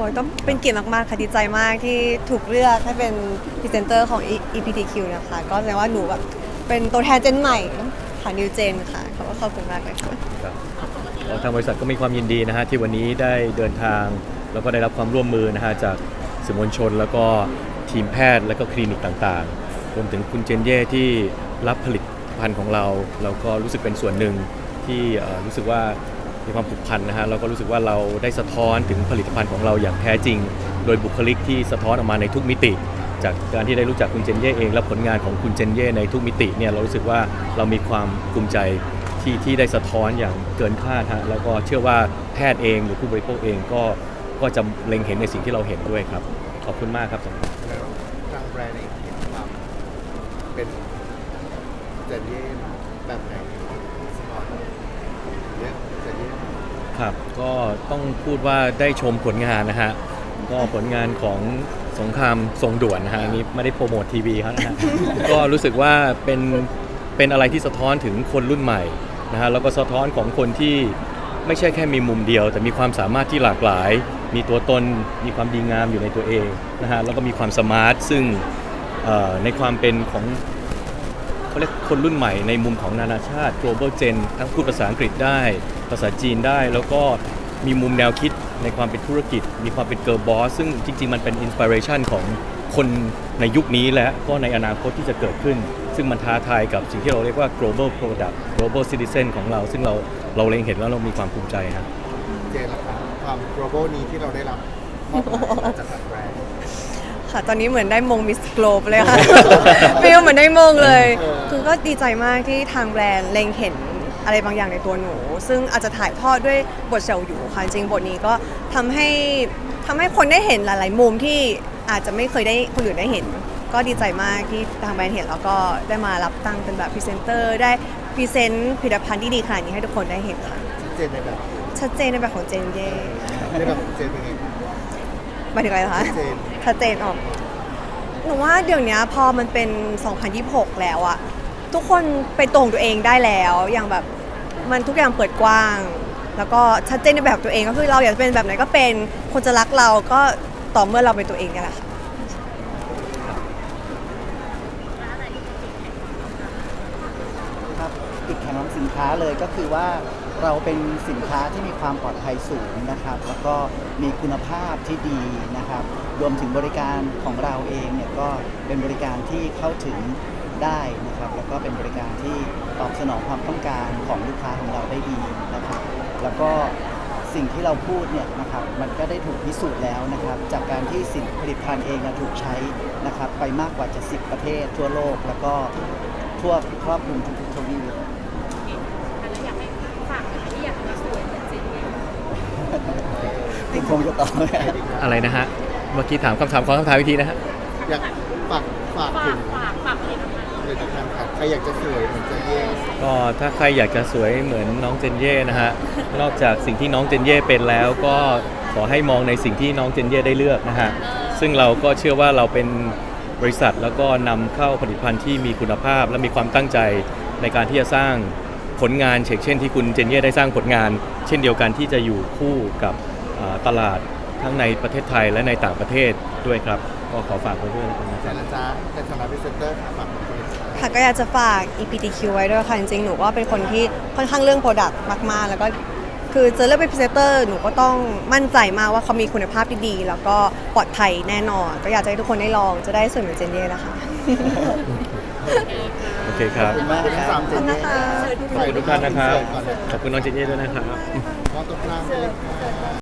อ้ยต้องเป็นเกียรติมากๆ ค่ะดีใจมากที่ถูกเลือกให้เป็นพรีเซนเตอร์ของ EPTQ นะคะ ก็แสดงว่าหนูแบบเป็นตัวแทนเจนใหม่ค่ะนิวเจนค่ะขอบขอบคุณมากเลยค่ะครับก็ทางบริษัทก็มีความยินดีนะฮะที่วันนี้ได้เดินทาง แล้วก็ได้รับความร่วมมือนะฮะจากสื่อมวลชน แล้วก็ทีมแพทย์แล้วก็คลินิกต่างๆรวมถึงคุณเจนเย่ที่รับผลิตภัณฑ์ของเรา แล้วก็รู้สึกเป็นส่วนหนึ่งที่รู้สึกว่า มีความผูกพันนะฮะแล้วก็รู้สึกว่าเราได้สะท้อนถึงผลิตภัณฑ์ของเราอย่างแท้จริง โดยบุคลิกที่สะท้อนออกมาในทุกมิติ จากการที่ได้รู้จักคุณเจนเย่เองและผลงานของคุณเจนเย่ในทุกมิติเนี่ยเรารู้สึกว่าเรามีความภูมิใจที่ที่ได้สะท้อนอย่างเกินคาดฮะแล้วก็เชื่อว่าแพทย์เองหรือผู้บริโภคเองก็ก็จะเล็งเห็นในสิ่งที่เราเห็นด้วยครับ ขอบคุณมากครับสำหรับแล้วทางแบรนด์เองเห็นความเป็นเจนเย่แบบไหนสปอร์ เรื่องเจนเย่ครับ ก็ต้องพูดว่าได้ชมผลงานนะฮะ ก็ผลงานของสงครามทรงด่วนนะฮะอันนี้ไม่ได้โปรโมททีวีเขานะฮะ ก็รู้สึกว่าเป็นเป็นอะไรที่สะท้อนถึงคนรุ่นใหม่นะฮะ แล้วก็สะท้อนของคนที่ไม่ใช่แค่มีมุมเดียว แต่มีความสามารถที่หลากหลาย มีตัวตน มีความดีงามอยู่ในตัวเองนะฮะ แล้วก็มีความสมาร์ท ซึ่งเอ่อในความเป็นของ เขาเรียกคนรุ่นใหม่ในมุมของนานาชาติ global gen ทั้งพูดภาษาอังกฤษได้ ภาษาจีนได้ แล้วก็มีมุมแนวคิดในความเป็นธุรกิจ มีความเป็นเกิร์ลบอสซึ่งจริง ๆ มันเป็นอินสปิเรชันของคนในยุคนี้และก็ในอนาคตที่จะเกิดขึ้น ซึ่งมันท้าทายกับสิ่งที่เราเรียกว่า global product global citizen ของเรา ซึ่งเราเราเล็งเห็นแล้วเรามีความภูมิใจครับเจนล่ะครับความ global นี้ที่เราได้รับมอบหมายจากแบรนด์ ค่ะ ตอนนี้เหมือนได้มงมิสโกลบเลยค่ะฟีลเหมือนได้มงเลยเออคือก็ดีใจมากที่ทางแบรนด์เล็งเห็นอะไรบางอย่างในตัวหนู ซึ่งอาจจะถ่ายทอดด้วยบทเฉลอยู่ค่ะจริงๆบทนี้ก็ทำให้ทำให้คนได้เห็นหลาย ๆ มุมที่อาจจะไม่เคยได้คนอื่นได้เห็น ก็ดีใจมากที่ทางแบรนด์เห็นแล้วก็ได้มารับตั้งเป็นแบบพรีเซนเตอร์ได้พรีเซนต์ผลิตภัณฑ์ที่ดีขนาดนี้ให้ทุกคนได้เห็นค่ะเจนในแบบชัดเจนในแบบของเจนเย่ในแบบของเจนเป็นไง หมายถึงอะไรนะคะเจน ชัดเจนออกหนูว่าเดี๋ยวนี้พอมันเป็น 2026 แล้วอะทุกคนเป็นตัวของตัวเองได้แล้วอย่างแบบมันทุกอย่างเปิดกว้าง แล้วก็ชัดเจนในแบบตัวเองก็คือเราอยากจะเป็นแบบไหนก็เป็นคนจะรักเราก็ต่อเมื่อเราเป็นตัวเองนี่แหละค่ะครับติดแข่งของสินค้าเลยก็คือว่า เราเป็นสินค้าที่มีความปลอดภัยสูงนะครับ แล้วก็มีคุณภาพที่ดีนะครับ รวมถึงบริการของเราเองเนี่ยก็เป็นบริการที่เข้าถึงได้นะครับ แล้วก็เป็นบริการที่ตอบสนองความต้องการของลูกค้าของเราได้ดีนะครับ แล้วก็สิ่งที่เราพูดเนี่ยนะครับมันก็ได้ถูกพิสูจน์แล้วนะครับ จากการที่สินผลิตภัณฑ์เองถูกใช้นะครับ ไปมากกว่า70ประเทศทั่วโลก แล้วก็ทั่วครอบคลุมทุกทวีป อยากให้ฝากอะไรที่อยากจะสวยเหมือนเจนนี่ คุณคงจะตอบอะไรนะฮะ เมื่อกี้ถามคำถามขอคำถามวิธีนะฮะ อยากฝากฝากฝาถึกงฝากฝากผลิตภัณฑ์ผลิตภัณฑ์ครับใครอยากจะสวยเหมือนเจนเย่ก็ถ้าใครอยากจะสวยเหมือนน้องเจนเย่นะฮะ นอกจากสิ่งที่น้องเจนเย่เป็นแล้วก็ขอให้มองในสิ่งที่น้องเจนเย่ได้เลือกนะฮะ ซึ่งเราก็เชื่อว่าเราเป็นบริษัทแล้วก็นำเข้าผลิตภัณฑ์ที่มีคุณภาพ และมีความตั้งใจในการที่จะสร้างผลงานเช่นที่คุณเจนเย่ได้สร้างผลงาน เช่นเดียวกันที่จะอยู่คู่กับอ่า ตลาดทั้งในประเทศไทยและในต่างประเทศด้วยครับ ก็ขอฝากไว้ด้วยนะคเจรับนนะจ๊ะเป็นสำหรับพรีเซนเตอร์ค่ะฝากผลิตภัณฑ์ค่ะก็อยากจะฝาก EPTQ ไว้ด้วยค่ะ จริงๆ หนูก็เป็นคนที่ค่อนข้างเรื่องโปรดักต์มาก ๆ แล้วก็คือจะเลือกเป็นพรีเซนเตอร์หนูก็ต้องมั่นใจมากว่าเขามีคุณภาพที่ดี แล้วก็ปลอดภัยแน่นอน ก็อยากจะให้ทุกคนได้ลองจะได้สวยเหมือนเจนเย่นะคะโอเคครับขอบคุณมากครับสามเจนเย่ขอบคุณนะคะขอบคุณทุกท่านนะครับก่อนเลยขอบคุณน้องเจนเย่ด้วยนะครับมองตรงกลางเลยค่ะ